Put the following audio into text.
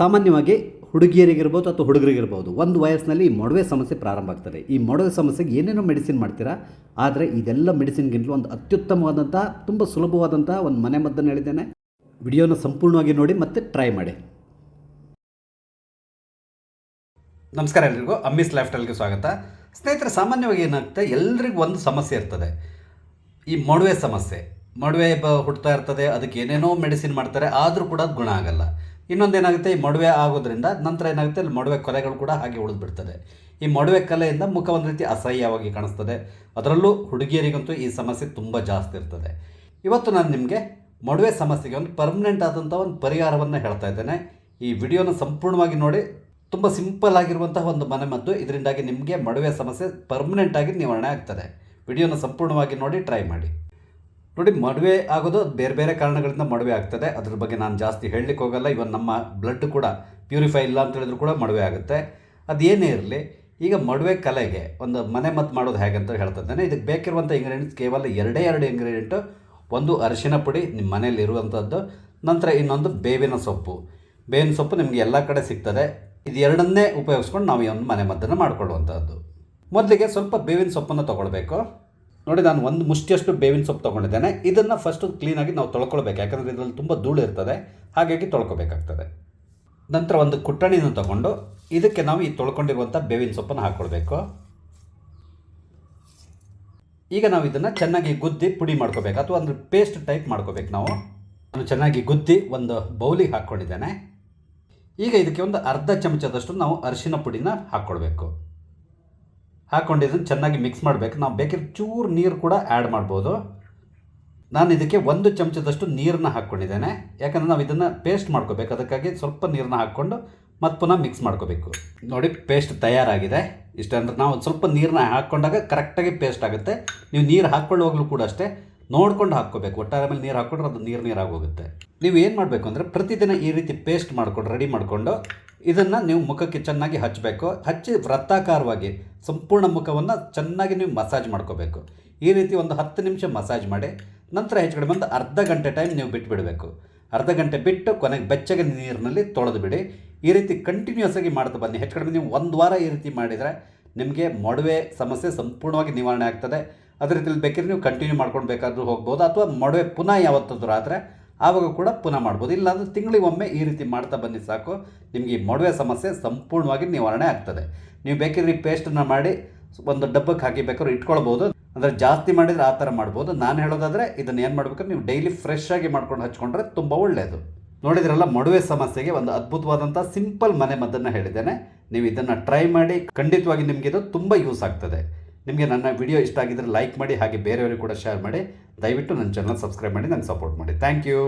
ಸಾಮಾನ್ಯವಾಗಿ ಹುಡುಗಿಯರಿಗಿರ್ಬೋದು ಅಥವಾ ಹುಡುಗರಿಗಿರ್ಬೋದು, ಒಂದು ವಯಸ್ಸಿನಲ್ಲಿ ಈ ಮೊಡವೆ ಸಮಸ್ಯೆ ಪ್ರಾರಂಭ ಆಗ್ತದೆ. ಈ ಮೊಡವೆ ಸಮಸ್ಯೆಗೆ ಏನೇನೋ ಮೆಡಿಸಿನ್ ಮಾಡ್ತೀರಾ? ಆದರೆ ಇದೆಲ್ಲ ಮೆಡಿಸಿನ್ಗಿಂತಲೂ ಒಂದು ಅತ್ಯುತ್ತಮವಾದಂಥ, ತುಂಬ ಸುಲಭವಾದಂಥ ಒಂದು ಮನೆ ಮದ್ದನ್ನು ಹೇಳಿದ್ದೇನೆ. ವಿಡಿಯೋನ ಸಂಪೂರ್ಣವಾಗಿ ನೋಡಿ, ಮತ್ತೆ ಟ್ರೈ ಮಾಡಿ. ನಮಸ್ಕಾರ ಎಲ್ರಿಗೂ. ಅಮ್ಮಿಸ್ ಲೈಫ್ ಸ್ವಾಗತ. ಸ್ನೇಹಿತರೆ, ಸಾಮಾನ್ಯವಾಗಿ ಏನಾಗುತ್ತೆ ಎಲ್ರಿಗೂ ಒಂದು ಸಮಸ್ಯೆ ಇರ್ತದೆ. ಈ ಮೊಡವೆ ಸಮಸ್ಯೆ. ಮೊಡವೆ ಹುಡ್ತಾ ಇರ್ತದೆ, ಅದಕ್ಕೆ ಏನೇನೋ ಮೆಡಿಸಿನ್ ಮಾಡ್ತಾರೆ, ಆದರೂ ಕೂಡ ಅದು ಗುಣ ಆಗಲ್ಲ. ಇನ್ನೊಂದು ಏನಾಗುತ್ತೆ ಈ ಮಡುವೆ ಆಗೋದ್ರಿಂದ ನಂತರ ಏನಾಗುತ್ತೆ, ಅಲ್ಲಿ ಮೊಡವೆ ಕೊಲೆಗಳು ಕೂಡ ಹಾಗೆ ಉಳಿದ್ಬಿಡ್ತದೆ. ಈ ಮೊಡವೆ ಕಲೆಯಿಂದ ಮುಖ ಒಂದು ರೀತಿ ಅಸಹ್ಯವಾಗಿ ಕಾಣಿಸ್ತದೆ. ಅದರಲ್ಲೂ ಹುಡುಗಿಯರಿಗಂತೂ ಈ ಸಮಸ್ಯೆ ತುಂಬ ಜಾಸ್ತಿ ಇರ್ತದೆ. ಇವತ್ತು ನಾನು ನಿಮಗೆ ಮಡುವೆ ಸಮಸ್ಯೆಗೆ ಒಂದು ಪರ್ಮನೆಂಟ್ ಆದಂಥ ಒಂದು ಪರಿಹಾರವನ್ನು ಹೇಳ್ತಾ ಇದ್ದೇನೆ. ಈ ವಿಡಿಯೋನ ಸಂಪೂರ್ಣವಾಗಿ ನೋಡಿ, ತುಂಬ ಸಿಂಪಲ್ ಆಗಿರುವಂತಹ ಒಂದು ಮನೆಮದ್ದು ಇದರಿಂದಾಗಿ ನಿಮಗೆ ಮಡುವೆ ಸಮಸ್ಯೆ ಪರ್ಮನೆಂಟ್ ಆಗಿ ನಿವಾರಣೆ ಆಗ್ತದೆ. ವಿಡಿಯೋನ ಸಂಪೂರ್ಣವಾಗಿ ನೋಡಿ, ಟ್ರೈ ಮಾಡಿ. ನೋಡಿ ಮದುವೆ ಆಗೋದು ಬೇರೆ ಬೇರೆ ಕಾರಣಗಳಿಂದ ಮದುವೆ ಆಗ್ತದೆ. ಅದ್ರ ಬಗ್ಗೆ ನಾನು ಜಾಸ್ತಿ ಹೇಳಲಿಕ್ಕೆ ಹೋಗಲ್ಲ. ಇವನ್ ನಮ್ಮ ಬ್ಲಡ್ ಕೂಡ ಪ್ಯೂರಿಫೈ ಇಲ್ಲ ಅಂತ ಹೇಳಿದ್ರು ಕೂಡ ಮದುವೆ ಆಗುತ್ತೆ. ಅದೇನೇ ಇರಲಿ, ಈಗ ಮದುವೆ ಕಲೆಗೆ ಒಂದು ಮನೆ ಮದ್ದು ಮಾಡೋದು ಹೇಗೆ ಅಂತ ಹೇಳ್ತಾ ಇದ್ದೇನೆ. ಇದಕ್ಕೆ ಬೇಕಿರುವಂಥ ಇಂಗ್ರೀಡಿಯೆಂಟ್ಸ್ ಕೇವಲ ಎರಡೇ ಎರಡು ಇಂಗ್ರೀಡಿಯೆಂಟು ಒಂದು ಅರಿಶಿನ ಪುಡಿ ನಿಮ್ಮ ಮನೆಯಲ್ಲಿ ಇರುವಂಥದ್ದು, ನಂತರ ಇನ್ನೊಂದು ಬೇವಿನ ಸೊಪ್ಪು. ಬೇವಿನ ಸೊಪ್ಪು ನಿಮಗೆ ಎಲ್ಲ ಕಡೆ ಸಿಗ್ತದೆ. ಇದು ಎರಡನ್ನೇ ಉಪಯೋಗಿಸ್ಕೊಂಡು ನಾವು ಈ ಒಂದು ಮನೆ ಮದ್ದನ್ನು ಮಾಡಿಕೊಳ್ಳುವಂಥದ್ದು. ಮೊದಲಿಗೆ ಸ್ವಲ್ಪ ಬೇವಿನ ಸೊಪ್ಪನ್ನು ತೊಗೊಳ್ಬೇಕು. ನೋಡಿ, ನಾನು ಒಂದು ಮುಷ್ಟಿಯಷ್ಟು ಬೇವಿನ ಸೊಪ್ಪು ತೊಗೊಂಡಿದ್ದೇನೆ. ಇದನ್ನು ಫಸ್ಟು ಕ್ಲೀನಾಗಿ ನಾವು ತೊಳ್ಕೊಳ್ಬೇಕು. ಯಾಕಂದರೆ ಇದರಲ್ಲಿ ತುಂಬ ಧೂಳು ಇರ್ತದೆ. ಹಾಗಾಗಿ ತೊಳ್ಕೊಬೇಕಾಗ್ತದೆ. ನಂತರ ಒಂದು ಕುಟ್ಟಣಿನ ತಗೊಂಡು ಇದಕ್ಕೆ ನಾವು ಈ ತೊಳ್ಕೊಂಡಿರುವಂಥ ಬೇವಿನ ಸೊಪ್ಪನ್ನು ಹಾಕ್ಕೊಳ್ಬೇಕು ಈಗ ನಾವು ಇದನ್ನು ಚೆನ್ನಾಗಿ ಗುದ್ದಿ ಪುಡಿ ಮಾಡ್ಕೋಬೇಕು ಅಥವಾ ಒಂದು ಪೇಸ್ಟ್ ಟೈಪ್ ಮಾಡ್ಕೋಬೇಕು ನಾವು. ನಾನು ಚೆನ್ನಾಗಿ ಗುದ್ದಿ ಒಂದು ಬೌಲಿಗೆ ಹಾಕ್ಕೊಂಡಿದ್ದೇನೆ ಈಗ ಇದಕ್ಕೆ ಒಂದು ಅರ್ಧ ಚಮಚದಷ್ಟು ನಾವು ಅರಿಶಿನ ಪುಡಿನ ಹಾಕ್ಕೊಳ್ಬೇಕು ಹಾಕ್ಕೊಂಡು ಇದನ್ನು ಚೆನ್ನಾಗಿ ಮಿಕ್ಸ್ ಮಾಡಬೇಕು. ನಾವು ಬೇಕಿದ್ರೆ ಚೂರು ನೀರು ಕೂಡ ಆ್ಯಡ್ ಮಾಡ್ಬೋದು. ನಾನು ಇದಕ್ಕೆ ಒಂದು ಚಮಚದಷ್ಟು ನೀರನ್ನ ಹಾಕ್ಕೊಂಡಿದ್ದೇನೆ ಯಾಕಂದರೆ ನಾವು ಇದನ್ನು ಪೇಸ್ಟ್ ಮಾಡ್ಕೋಬೇಕು. ಅದಕ್ಕಾಗಿ ಸ್ವಲ್ಪ ನೀರನ್ನ ಹಾಕ್ಕೊಂಡು ಮತ್ತೆ ಪುನಃ ಮಿಕ್ಸ್ ಮಾಡ್ಕೋಬೇಕು. ನೋಡಿ ಪೇಸ್ಟ್ ತಯಾರಾಗಿದೆ. ಇಷ್ಟ ಅಂದರೆ ನಾವು ಸ್ವಲ್ಪ ನೀರನ್ನ ಹಾಕ್ಕೊಂಡಾಗ ಕರೆಕ್ಟಾಗಿ ಪೇಸ್ಟ್ ಆಗುತ್ತೆ. ನೀವು ನೀರು ಹಾಕ್ಕೊಳ್ಳುವಾಗಲೂ ಕೂಡ ಅಷ್ಟೇ. ನೋಡ್ಕೊಂಡು ಹಾಕ್ಕೋಬೇಕು. ಒಟ್ಟಾರೆ ಮೇಲೆ ನೀರು ಹಾಕ್ಕೊಂಡ್ರೆ ಅದು ನೀರು ನೀರಾಗಿ ಹೋಗುತ್ತೆ ನೀವು ಏನು ಮಾಡಬೇಕು ಅಂದರೆ ಪ್ರತಿದಿನ ಈ ರೀತಿ ಪೇಸ್ಟ್ ಮಾಡ್ಕೊಂಡು ರೆಡಿ ಮಾಡಿಕೊಂಡು ಇದನ್ನು ನೀವು ಮುಖಕ್ಕೆ ಚೆನ್ನಾಗಿ ಹಚ್ಚಬೇಕು ಹಚ್ಚಿ ವೃತ್ತಾಕಾರವಾಗಿ ಸಂಪೂರ್ಣ ಮುಖವನ್ನು ಚೆನ್ನಾಗಿ ನೀವು ಮಸಾಜ್ ಮಾಡ್ಕೋಬೇಕು. ಈ ರೀತಿ ಒಂದು ಹತ್ತು ನಿಮಿಷ ಮಸಾಜ್ ಮಾಡಿ, ನಂತರ ಹೆಚ್ಚು ಕಡಿಮೆ ಒಂದು ಅರ್ಧ ಗಂಟೆ ಟೈಮ್ ನೀವು ಬಿಟ್ಟುಬಿಡಬೇಕು ಅರ್ಧ ಗಂಟೆ ಬಿಟ್ಟು ಕೊನೆಗೆ ಬೆಚ್ಚಗೆ ನೀರಿನಲ್ಲಿ ತೊಳೆದು ಬಿಡಿ. ಈ ರೀತಿ ಕಂಟಿನ್ಯೂಸ್ ಆಗಿ ಮಾಡ್ತಾ ಬನ್ನಿ. ಹೆಚ್ಚು ಕಡಿಮೆ ನೀವು ಒಂದು ವಾರ ಈ ರೀತಿ ಮಾಡಿದರೆ ನಿಮಗೆ ಮೊಡವೆ ಸಮಸ್ಯೆ ಸಂಪೂರ್ಣವಾಗಿ ನಿವಾರಣೆ ಆಗ್ತದೆ. ಅದೇ ರೀತಿಯಲ್ಲಿ ಬೇಕಿದ್ರೆ ನೀವು ಕಂಟಿನ್ಯೂ ಮಾಡ್ಕೊಂಡು ಬೇಕಾದರೂ ಹೋಗ್ಬೋದು, ಅಥವಾ ಮೊಡವೆ ಪುನಃ ಯಾವತ್ತಾದರೂ ಆದರೆ ಆವಾಗ ಕೂಡ ಪುನಃ ಮಾಡ್ಬೋದು. ಇಲ್ಲಾಂದರೆ ತಿಂಗಳಿಗೊಮ್ಮೆ ಈ ರೀತಿ ಮಾಡ್ತಾ ಬನ್ನಿ ಸಾಕು. ನಿಮಗೆ ಈ ಮೊಡವೆ ಸಮಸ್ಯೆ ಸಂಪೂರ್ಣವಾಗಿ ನಿವಾರಣೆ ಆಗ್ತದೆ. ನೀವು ಬೇಕಿದ್ರೆ ಈ ಪೇಸ್ಟನ್ನು ಮಾಡಿ ಒಂದು ಡಬ್ಬಕ್ಕೆ ಹಾಕಿ ಬೇಕಾದ್ರೂ ಇಟ್ಕೊಳ್ಬೋದು. ಅಂದರೆ ಜಾಸ್ತಿ ಮಾಡಿದರೆ ಆ ಥರ ಮಾಡ್ಬೋದು. ನಾನು ಹೇಳೋದಾದರೆ ಇದನ್ನು ಏನು ಮಾಡ್ಬೇಕಾದ್ರೆ ನೀವು ಡೈಲಿ ಫ್ರೆಶ್ ಆಗಿ ಮಾಡ್ಕೊಂಡು ಹಚ್ಕೊಂಡ್ರೆ ತುಂಬ ಒಳ್ಳೆಯದು ನೋಡಿದ್ರಲ್ಲ ಮೊಡವೆ ಸಮಸ್ಯೆಗೆ ಒಂದು ಅದ್ಭುತವಾದಂಥ ಸಿಂಪಲ್ ಮನೆ ಮದ್ದನ್ನು ಹೇಳಿದ್ದೇನೆ. ನೀವು ಇದನ್ನು ಟ್ರೈ ಮಾಡಿ ಖಂಡಿತವಾಗಿ ನಿಮಗೆ ಇದು ತುಂಬ ಯೂಸ್ ಆಗ್ತದೆ. ನಿಮಗೆ ನನ್ನ ವಿಡಿಯೋ ಇಷ್ಟ ಆಗಿದ್ದರೆ ಲೈಕ್ ಮಾಡಿ ಹಾಗೆ ಬೇರೆಯವರಿಗೆ ಕೂಡ ಶೇರ್ ಮಾಡಿ. ದಯವಿಟ್ಟು ನನ್ನ ಚಾನಲ್ ಸಬ್ಸ್ಕ್ರೈಬ್ ಮಾಡಿ, ನನಗೆ ಸಪೋರ್ಟ್ ಮಾಡಿ. Thank you